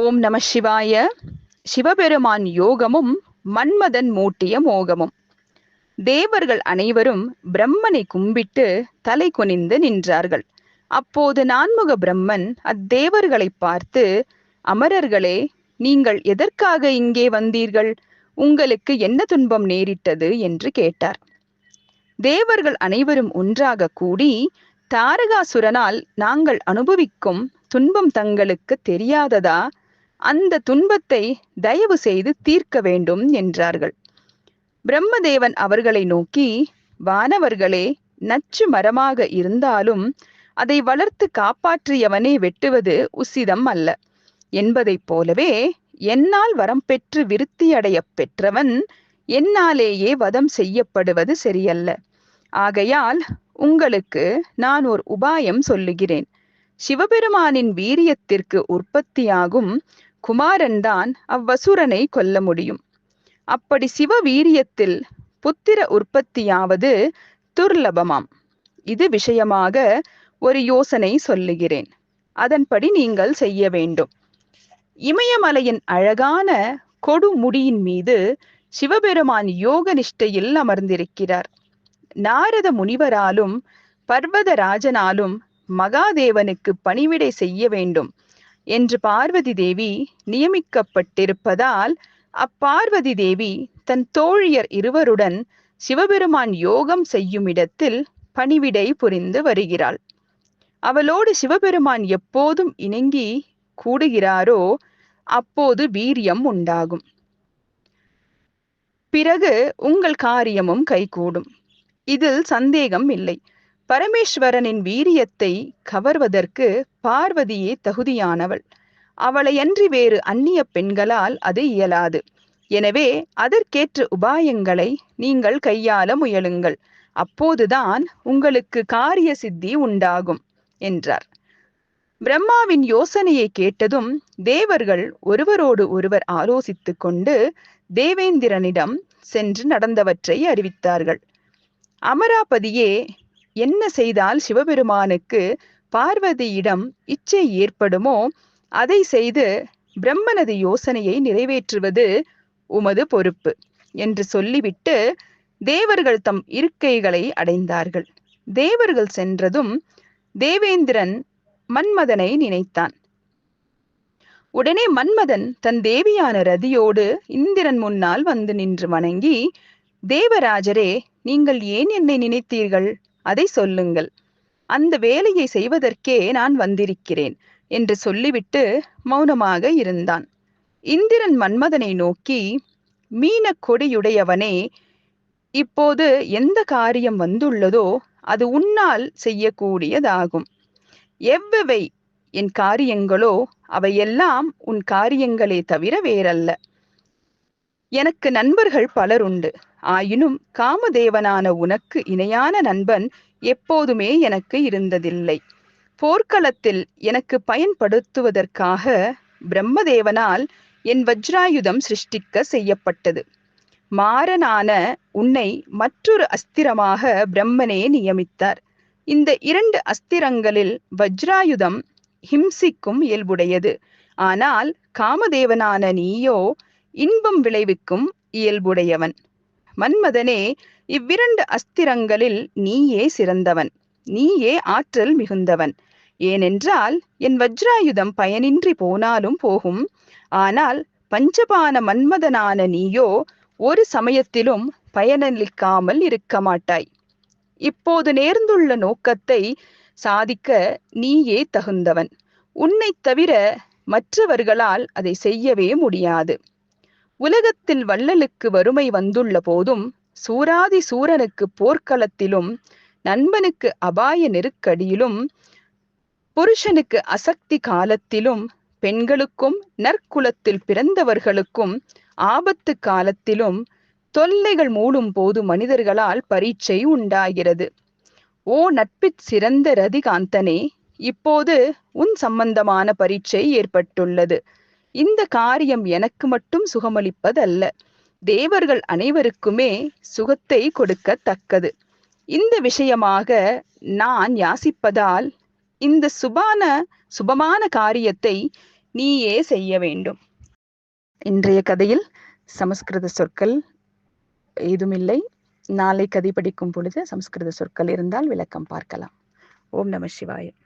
ஓம் நம சிவாய. சிவபெருமான் யோகமும் மன்மதன் மூட்டிய மோகமும். தேவர்கள் அனைவரும் பிரம்மனை கும்பிட்டு தலை குனிந்து நின்றார்கள். அப்போது நான்முக பிரம்மன் அத்தேவர்களை பார்த்து அமரர்களே நீங்கள் எதற்காக இங்கே வந்தீர்கள்? உங்களுக்கு என்ன துன்பம் நேரிட்டது? என்று கேட்டார். தேவர்கள் அனைவரும் ஒன்றாக கூடி தாரகாசுரனால் நாங்கள் அனுபவிக்கும் துன்பம் தங்களுக்கு தெரியாததா? அந்த துன்பத்தை தயவு செய்து தீர்க்க வேண்டும் என்றார்கள். பிரம்மதேவன் அவர்களை நோக்கி வானவர்களே நச்சு மரமாக இருந்தாலும் அதை வளர்த்து காப்பாற்றியவனே வெட்டுவது உசிதம் அல்ல. என்பதைப் போலவே என்னால் வரம் பெற்று விருத்தியடைய பெற்றவன் என்னாலேயே வதம் செய்யப்படுவது சரியல்ல. ஆகையால் உங்களுக்கு நான் ஒரு உபாயம் சொல்லுகிறேன். சிவபெருமானின் வீரியத்திற்கு உற்பத்தியாகும் குமாரன்தான் அவ்வசுரனை கொல்ல முடியும். அப்படி சிவ வீரியத்தில் புத்திர உற்பத்தியாவது துர்லபமாம். இது விஷயமாக ஒரு யோசனை சொல்லுகிறேன். அதன்படி நீங்கள் செய்ய வேண்டும். இமயமலையின் அழகான கொடுமுடியின் மீது சிவபெருமான் யோக நிஷ்டையில் அமர்ந்திருக்கிறார். நாரத முனிவராலும் பர்வதராஜனாலும் மகாதேவனுக்கு பணிவிடை செய்ய வேண்டும். என்று பார்வதி தேவி நியமிக்கப்பட்டிருப்பதால் அப்பார்வதி தேவி தன் தோழியர் இருவருடன் சிவபெருமான் யோகம் செய்யும் இடத்தில் பணிவிடை புரிந்து வருகிறாள். அவளோடு சிவபெருமான் எப்போதும் இணங்கி கூடுகிறாரோ அப்போது வீரியம் உண்டாகும். பிறகு உங்கள் காரியமும் கைகூடும். இதில் சந்தேகம் இல்லை. பரமேஸ்வரனின் வீரியத்தை கவர்வதற்கு பார்வதியே தகுதியானவள். அவளையன்றி வேறு அந்நிய பெண்களால் அது இயலாது. எனவே அதற்கேற்ற உபாயங்களை நீங்கள் கையாள முயலுங்கள். அப்போதுதான் உங்களுக்கு காரிய சித்தி உண்டாகும் என்றார். பிரம்மாவின் யோசனையை கேட்டதும் தேவர்கள் ஒருவரோடு ஒருவர் ஆலோசித்துக் கொண்டு தேவேந்திரனிடம் சென்று நடந்தவற்றை அறிவித்தார்கள். அமராபதியே என்ன செய்தால் சிவபெருமானுக்கு பார்வதியிடம் இச்சை ஏற்படுமோ அதை செய்து பிரம்மனது யோசனையை நிறைவேற்றுவது உமது பொறுப்பு என்று சொல்லிவிட்டு தேவர்கள் தம் இருக்கைகளை அடைந்தார்கள். தேவர்கள் சென்றதும் தேவேந்திரன் மன்மதனை நினைத்தான். உடனே மன்மதன் தன் தேவியான ரதியோடு இந்திரன் முன்னால் வந்து நின்று வணங்கி தேவராஜரே நீங்கள் ஏன் என்னை நினைத்தீர்கள்? அதை சொல்லுங்கள். அந்த வேலையை செய்வதற்கே நான் வந்திருக்கிறேன் என்று சொல்லிவிட்டு மௌனமாக இருந்தான். இந்திரன் மன்மதனை நோக்கி மீன கொடியுடையவனே இப்போது எந்த காரியம் வந்துள்ளதோ அது உன்னால் செய்யக்கூடியதாகும். எவ்வவை என் காரியங்களோ அவையெல்லாம் உன் காரியங்களே தவிர வேறல்ல. எனக்கு நண்பர்கள் பலருண்டு. ஆயினும் காமதேவனான உனக்கு இணையான நண்பன் எப்போதுமே எனக்கு இருந்ததில்லை. போர்க்களத்தில் எனக்கு பயன்படுத்துவதற்காக பிரம்மதேவனால் என் வஜ்ராயுதம் சிருஷ்டிக்க செய்யப்பட்டது. மாறனான உன்னை மற்றொரு அஸ்திரமாக பிரம்மனே நியமித்தார். இந்த இரண்டு அஸ்திரங்களில் வஜ்ராயுதம் ஹிம்சிக்கும் இயல்புடையது. ஆனால் காமதேவனான நீயோ இன்பம் விளைவிக்கும் இயல்புடையவன். மன்மதனே இவ்விரண்டு அஸ்திரங்களில் நீயே சிறந்தவன். நீயே ஆற்றல் மிகுந்தவன். ஏனென்றால் என் வஜ்ராயுதம் பயனின்றி போனாலும் போகும். ஆனால் பஞ்சபான மன்மதனான நீயோ ஒரு சமயத்திலும் பயனளிக்காமல் இருக்க மாட்டாய். இப்போது நேர்ந்துள்ள நோக்கத்தை சாதிக்க நீயே தகுந்தவன். உன்னை தவிர மற்றவர்களால் அதை செய்யவே முடியாது. உலகத்தில் வள்ளலுக்கு வறுமை வந்துள்ள போதும் சூராதி சூரனுக்கு போர்க்களத்திலும் நண்பனுக்கு அபாய நெருக்கடியிலும் புருஷனுக்கு அசக்தி காலத்திலும் பெண்களுக்கும் நற்குலத்தில் பிறந்தவர்களுக்கும் ஆபத்து காலத்திலும் தொல்லைகள் மூடும் போது மனிதர்களால் பரீட்சை உண்டாகிறது. ஓ நட்பிற் சிறந்த ரதிகாந்தனே இப்போது உன் சம்பந்தமான பரீட்சை ஏற்பட்டுள்ளது. இந்த காரியம் எனக்கு மட்டும் சுகமளிப்பதல்ல. தேவர்கள் அனைவருக்குமே சுகத்தை கொடுக்கத்தக்கது. இந்த விஷயமாக நான் யாசிப்பதால் இந்த சுபான சுபமான காரியத்தை நீயே செய்ய வேண்டும். இன்றைய கதையில் சமஸ்கிருத சொற்கள் ஏதுமில்லை நாளை கதை படிக்கும் பொழுது சமஸ்கிருத சொற்கள் இருந்தால் விளக்கம் பார்க்கலாம். ஓம் நம சிவாயம்